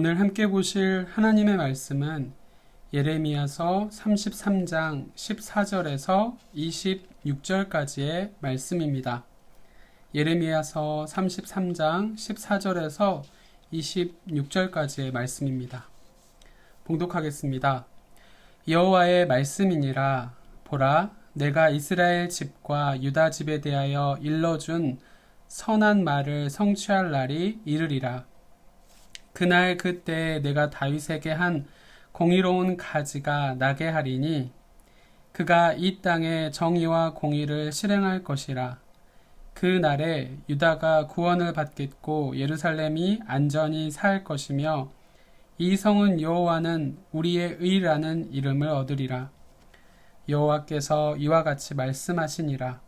오늘 함께 보실 하나님의 말씀은 예레미야서 33장 14절에서 26절까지의 말씀입니다. 예레미야서 33장 14절에서 26절까지의 말씀입니다. 봉독하겠습니다. 여호와의 말씀이니라 보라 내가 이스라엘 집과 유다 집에 대하여 일러준 선한 말을 성취할 날이 이르리라. 그날 그때 내가 다윗에게 한 공의로운 가지가 나게 하리니 그가 이 땅에 정의와 공의를 실행할 것이라. 그 날에 유다가 구원을 받겠고 예루살렘이 안전히 살 것이며 이 성은 여호와는 우리의 의라는 이름을 얻으리라. 여호와께서 이와 같이 말씀하시니라.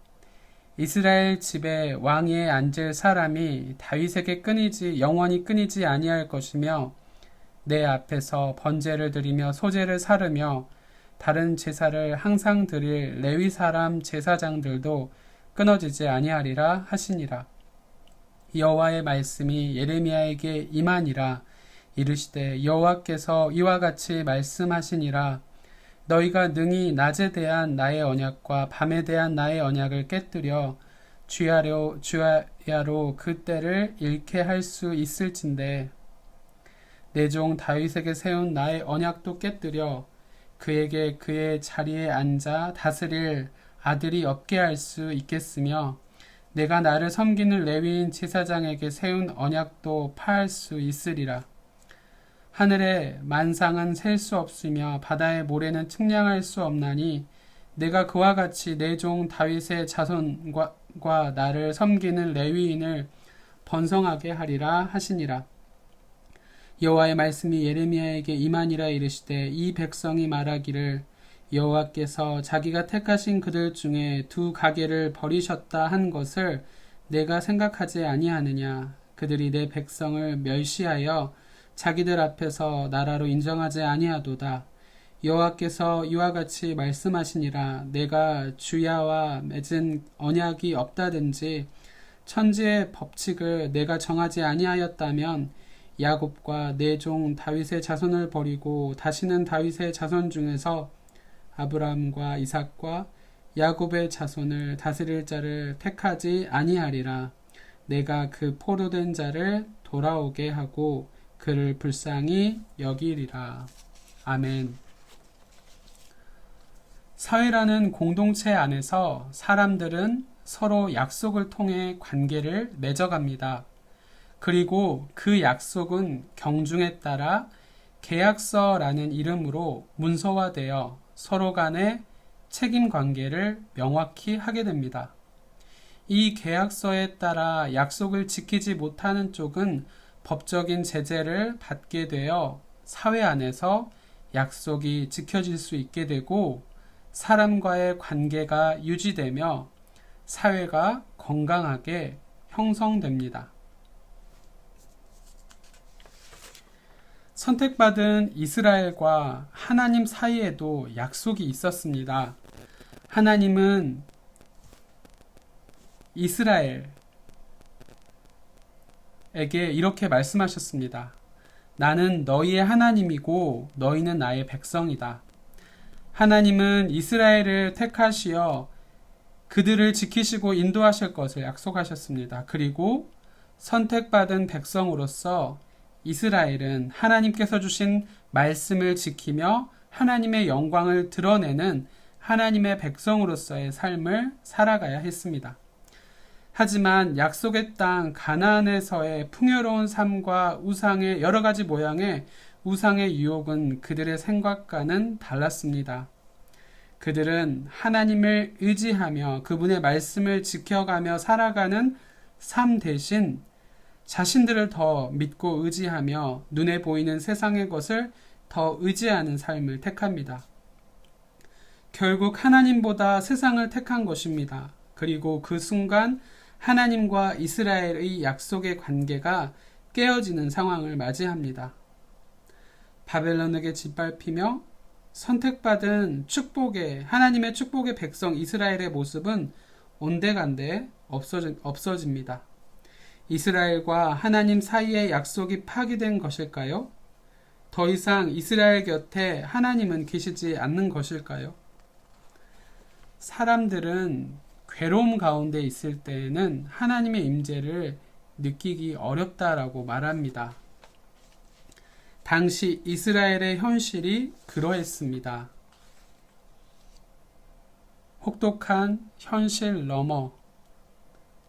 이스라엘 집에 왕위에 앉을 사람이 다윗에게 끊이지 영원히 끊이지 아니할 것이며 내 앞에서 번제를 드리며 소제를 사르며 다른 제사를 항상 드릴 레위 사람 제사장들도 끊어지지 아니하리라 하시니라. 여호와의 말씀이 예레미야에게 임하니라 이르시되 여호와께서 이와 같이 말씀하시니라 너희가 능히 낮에 대한 나의 언약과 밤에 대한 나의 언약을 깨뜨려 주야로 주야로 그 때를 잃게 할 수 있을진데 내 종 다윗에게 세운 나의 언약도 깨뜨려 그에게 그의 자리에 앉아 다스릴 아들이 없게 할 수 있겠으며 내가 나를 섬기는 레위인 제사장에게 세운 언약도 파할 수 있으리라. 하늘의 만상은 셀 수 없으며 바다의 모래는 측량할 수 없나니 내가 그와 같이 내 종 다윗의 자손과 나를 섬기는 레위인을 번성하게 하리라 하시니라. 여호와의 말씀이 예레미야에게 임하니라 이르시되 이 백성이 말하기를 여호와께서 자기가 택하신 그들 중에 두 가게를 버리셨다 한 것을 내가 생각하지 아니하느냐 그들이 내 백성을 멸시하여 자기들 앞에서 나라로 인정하지 아니하도다. 여호와께서 이와 같이 말씀하시니라 내가 주야와 맺은 언약이 없다든지 천지의 법칙을 내가 정하지 아니하였다면 야곱과 내 종 다윗의 자손을 버리고 다시는 다윗의 자손 중에서 아브라함과 이삭과 야곱의 자손을 다스릴 자를 택하지 아니하리라 내가 그 포로된 자를 돌아오게 하고 그를 불쌍히 여기리라. 아멘. 사회라는 공동체 안에서 사람들은 서로 약속을 통해 관계를 맺어갑니다. 그리고 그 약속은 경중에 따라 계약서라는 이름으로 문서화되어 서로 간의 책임 관계를 명확히 하게 됩니다. 이 계약서에 따라 약속을 지키지 못하는 쪽은 법적인 제재를 받게 되어 사회 안에서 약속이 지켜질 수 있게 되고 사람과의 관계가 유지되며 사회가 건강하게 형성됩니다. 선택받은 이스라엘과 하나님 사이에도 약속이 있었습니다. 하나님은 이스라엘, 에게 이렇게 말씀하셨습니다. 나는 너희의 하나님이고 너희는 나의 백성이다. 하나님은 이스라엘을 택하시어 그들을 지키시고 인도하실 것을 약속하셨습니다. 그리고 선택받은 백성으로서 이스라엘은 하나님께서 주신 말씀을 지키며 하나님의 영광을 드러내는 하나님의 백성으로서의 삶을 살아가야 했습니다. 하지만 약속의 땅 가나안에서의 풍요로운 삶과 우상의 여러 가지 모양의 우상의 유혹은 그들의 생각과는 달랐습니다. 그들은 하나님을 의지하며 그분의 말씀을 지켜가며 살아가는 삶 대신 자신들을 더 믿고 의지하며 눈에 보이는 세상의 것을 더 의지하는 삶을 택합니다. 결국 하나님보다 세상을 택한 것입니다. 그리고 그 순간 하나님과 이스라엘의 약속의 관계가 깨어지는 상황을 맞이합니다. 바벨론에게 짓밟히며 선택받은 축복의 하나님의 축복의 백성 이스라엘의 모습은 온데간데 없어지, 없어집니다. 이스라엘과 하나님 사이의 약속이 파기된 것일까요? 더 이상 이스라엘 곁에 하나님은 계시지 않는 것일까요? 사람들은 괴로움 가운데 있을 때에는 하나님의 임재를 느끼기 어렵다라고 말합니다. 당시 이스라엘의 현실이 그러했습니다. 혹독한 현실 너머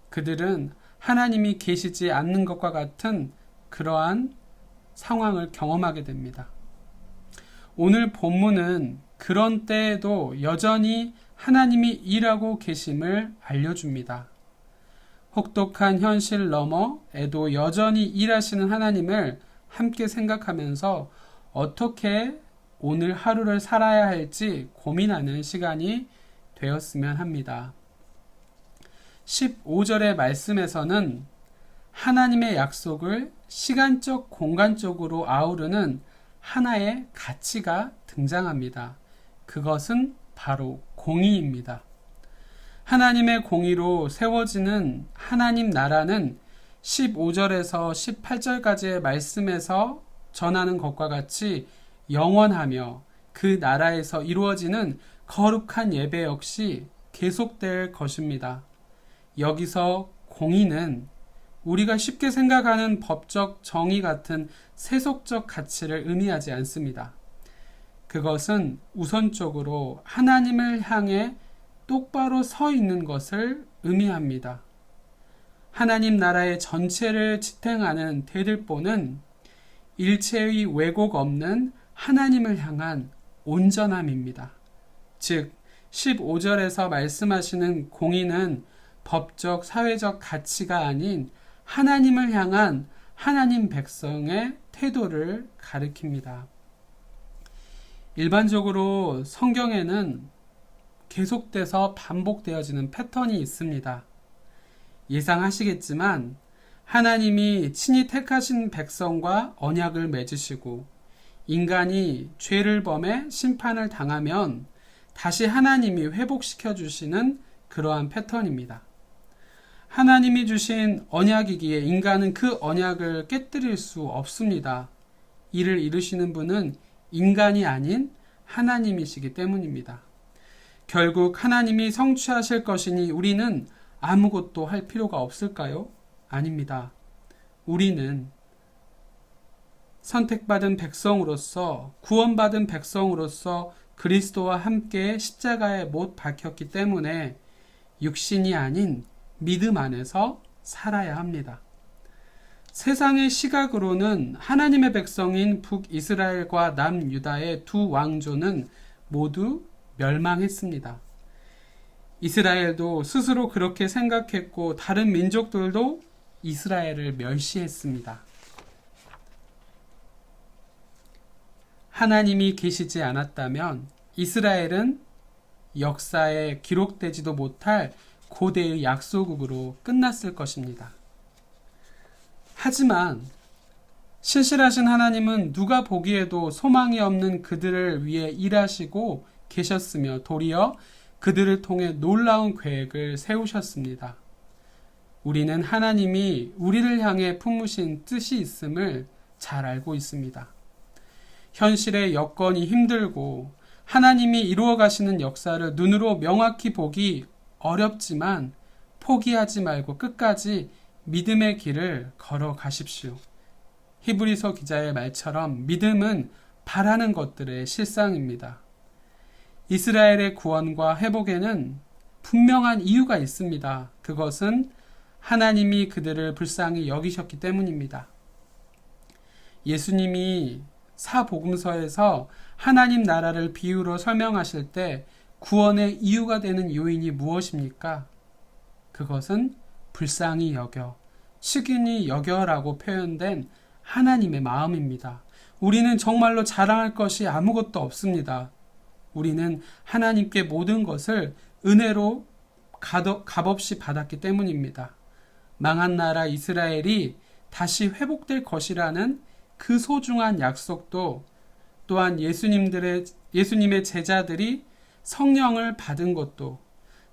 그들은 하나님이 계시지 않는 것과 같은 그러한 상황을 경험하게 됩니다. 오늘 본문은 그런 때에도 여전히 하나님이 일하고 계심을 알려줍니다. 혹독한 현실 너머 에도 여전히 일하시는 하나님을 함께 생각하면서 어떻게 오늘 하루를 살아야 할지 고민하는 시간이 되었으면 합니다. 15절의 말씀에서는 하나님의 약속을 시간적, 공간적으로 아우르는 하나의 가치가 등장합니다. 그것은 바로 공의입니다. 하나님의 공의로 세워지는 하나님 나라는 15절에서 18절까지의 말씀에서 전하는 것과 같이 영원하며 그 나라에서 이루어지는 거룩한 예배 역시 계속될 것입니다. 여기서 공의는 우리가 쉽게 생각하는 법적 정의 같은 세속적 가치를 의미하지 않습니다. 그것은 우선적으로 하나님을 향해 똑바로 서 있는 것을 의미합니다. 하나님 나라의 전체를 지탱하는 대들보는 일체의 왜곡 없는 하나님을 향한 온전함입니다. 즉, 15절에서 말씀하시는 공의는 법적, 사회적 가치가 아닌 하나님을 향한 하나님 백성의 태도를 가리킵니다. 일반적으로 성경에는 계속돼서 반복되어지는 패턴이 있습니다. 예상하시겠지만 하나님이 친히 택하신 백성과 언약을 맺으시고 인간이 죄를 범해 심판을 당하면 다시 하나님이 회복시켜 주시는 그러한 패턴입니다. 하나님이 주신 언약이기에 인간은 그 언약을 깨뜨릴 수 없습니다. 이를 이루시는 분은 인간이 아닌 하나님이시기 때문입니다. 결국 하나님이 성취하실 것이니 우리는 아무것도 할 필요가 없을까요? 아닙니다. 우리는 선택받은 백성으로서 구원받은 백성으로서 그리스도와 함께 십자가에 못 박혔기 때문에 육신이 아닌 믿음 안에서 살아야 합니다. 세상의 시각으로는 하나님의 백성인 북이스라엘과 남유다의 두 왕조는 모두 멸망했습니다. 이스라엘도 스스로 그렇게 생각했고 다른 민족들도 이스라엘을 멸시했습니다. 하나님이 계시지 않았다면 이스라엘은 역사에 기록되지도 못할 고대의 약소국으로 끝났을 것입니다. 하지만 신실하신 하나님은 누가 보기에도 소망이 없는 그들을 위해 일하시고 계셨으며 도리어 그들을 통해 놀라운 계획을 세우셨습니다. 우리는 하나님이 우리를 향해 품으신 뜻이 있음을 잘 알고 있습니다. 현실의 여건이 힘들고 하나님이 이루어 가시는 역사를 눈으로 명확히 보기 어렵지만 포기하지 말고 끝까지 믿음의 길을 걸어 가십시오. 히브리서 기자의 말처럼 믿음은 바라는 것들의 실상입니다. 이스라엘의 구원과 회복에는 분명한 이유가 있습니다. 그것은 하나님이 그들을 불쌍히 여기셨기 때문입니다. 예수님이 사복음서에서 하나님 나라를 비유로 설명하실 때 구원의 이유가 되는 요인이 무엇입니까? 그것은 불쌍히 여겨, 식인히 여겨라고 표현된 하나님의 마음입니다. 우리는 정말로 자랑할 것이 아무것도 없습니다. 우리는 하나님께 모든 것을 은혜로 값없이 받았기 때문입니다. 망한 나라 이스라엘이 다시 회복될 것이라는 그 소중한 약속도 또한 예수님들의 예수님의 제자들이 성령을 받은 것도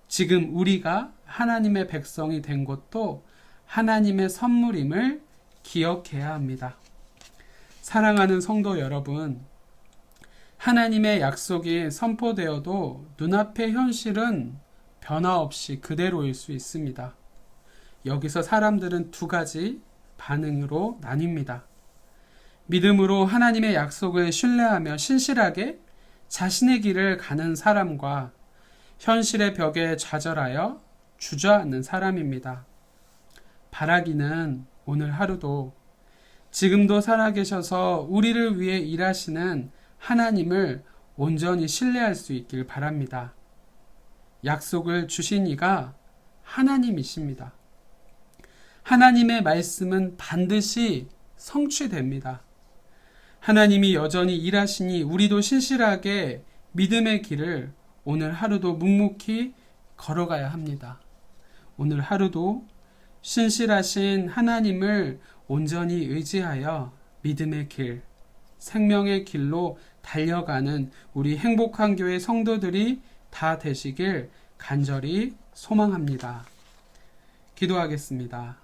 지금 우리가 하나님의 백성이 된 것도 하나님의 선물임을 기억해야 합니다. 사랑하는 성도 여러분, 하나님의 약속이 선포되어도 눈앞의 현실은 변화 없이 그대로일 수 있습니다. 여기서 사람들은 두 가지 반응으로 나뉩니다. 믿음으로 하나님의 약속을 신뢰하며 신실하게 자신의 길을 가는 사람과 현실의 벽에 좌절하여 주저앉는 사람입니다. 바라기는 오늘 하루도 지금도 살아계셔서 우리를 위해 일하시는 하나님을 온전히 신뢰할 수 있길 바랍니다. 약속을 주신 이가 하나님이십니다. 하나님의 말씀은 반드시 성취됩니다. 하나님이 여전히 일하시니 우리도 신실하게 믿음의 길을 오늘 하루도 묵묵히 걸어가야 합니다. 오늘 하루도 신실하신 하나님을 온전히 의지하여 믿음의 길, 생명의 길로 달려가는 우리 행복한 교회 성도들이 다 되시길 간절히 소망합니다. 기도하겠습니다.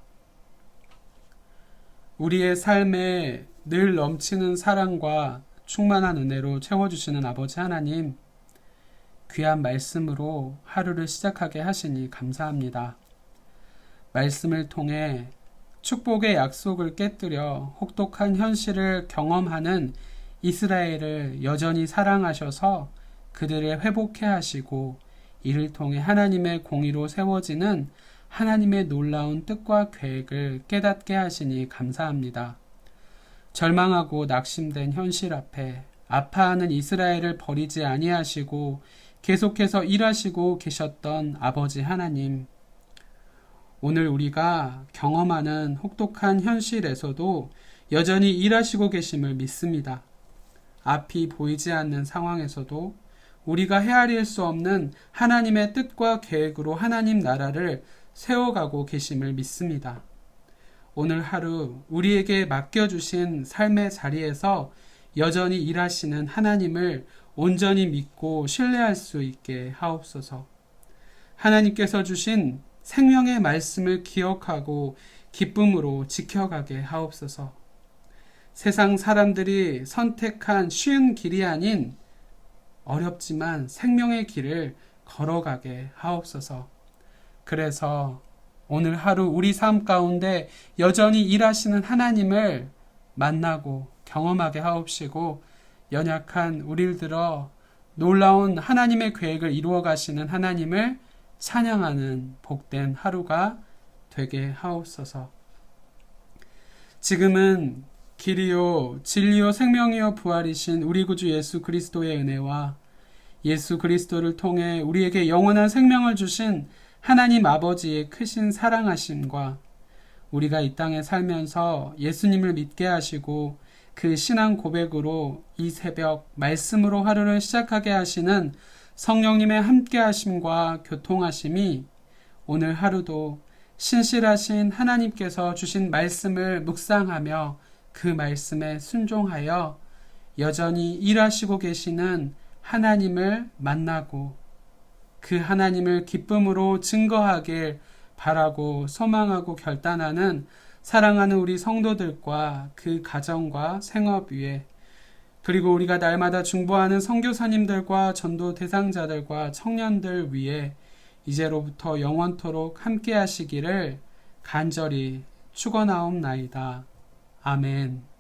우리의 삶에 늘 넘치는 사랑과 충만한 은혜로 채워주시는 아버지 하나님, 귀한 말씀으로 하루를 시작하게 하시니 감사합니다. 말씀을 통해 축복의 약속을 깨뜨려 혹독한 현실을 경험하는 이스라엘을 여전히 사랑하셔서 그들을 회복해 하시고 이를 통해 하나님의 공의로 세워지는 하나님의 놀라운 뜻과 계획을 깨닫게 하시니 감사합니다. 절망하고 낙심된 현실 앞에 아파하는 이스라엘을 버리지 아니하시고 계속해서 일하시고 계셨던 아버지 하나님. 오늘 우리가 경험하는 혹독한 현실에서도 여전히 일하시고 계심을 믿습니다. 앞이 보이지 않는 상황에서도 우리가 헤아릴 수 없는 하나님의 뜻과 계획으로 하나님 나라를 세워가고 계심을 믿습니다. 오늘 하루 우리에게 맡겨주신 삶의 자리에서 여전히 일하시는 하나님을 온전히 믿고 신뢰할 수 있게 하옵소서. 하나님께서 주신 생명의 말씀을 기억하고 기쁨으로 지켜가게 하옵소서. 세상 사람들이 선택한 쉬운 길이 아닌 어렵지만 생명의 길을 걸어가게 하옵소서. 그래서 오늘 하루 우리 삶 가운데 여전히 일하시는 하나님을 만나고 경험하게 하옵시고 연약한 우리를 들어 놀라운 하나님의 계획을 이루어 가시는 하나님을 찬양하는 복된 하루가 되게 하옵소서. 지금은 길이요 진리요 생명이요 부활이신 우리 구주 예수 그리스도의 은혜와 예수 그리스도를 통해 우리에게 영원한 생명을 주신 하나님 아버지의 크신 사랑하심과 우리가 이 땅에 살면서 예수님을 믿게 하시고 그 신앙 고백으로 이 새벽 말씀으로 하루를 시작하게 하시는 성령님의 함께 하심과 교통하심이 오늘 하루도 신실하신 하나님께서 주신 말씀을 묵상하며 그 말씀에 순종하여 여전히 일하시고 계시는 하나님을 만나고 그 하나님을 기쁨으로 증거하길 바라고 소망하고 결단하는 사랑하는 우리 성도들과 그 가정과 생업 위에 그리고 우리가 날마다 중보하는 선교사님들과 전도 대상자들과 청년들 위에 이제로부터 영원토록 함께 하시기를 간절히 축원하옵나이다. 아멘.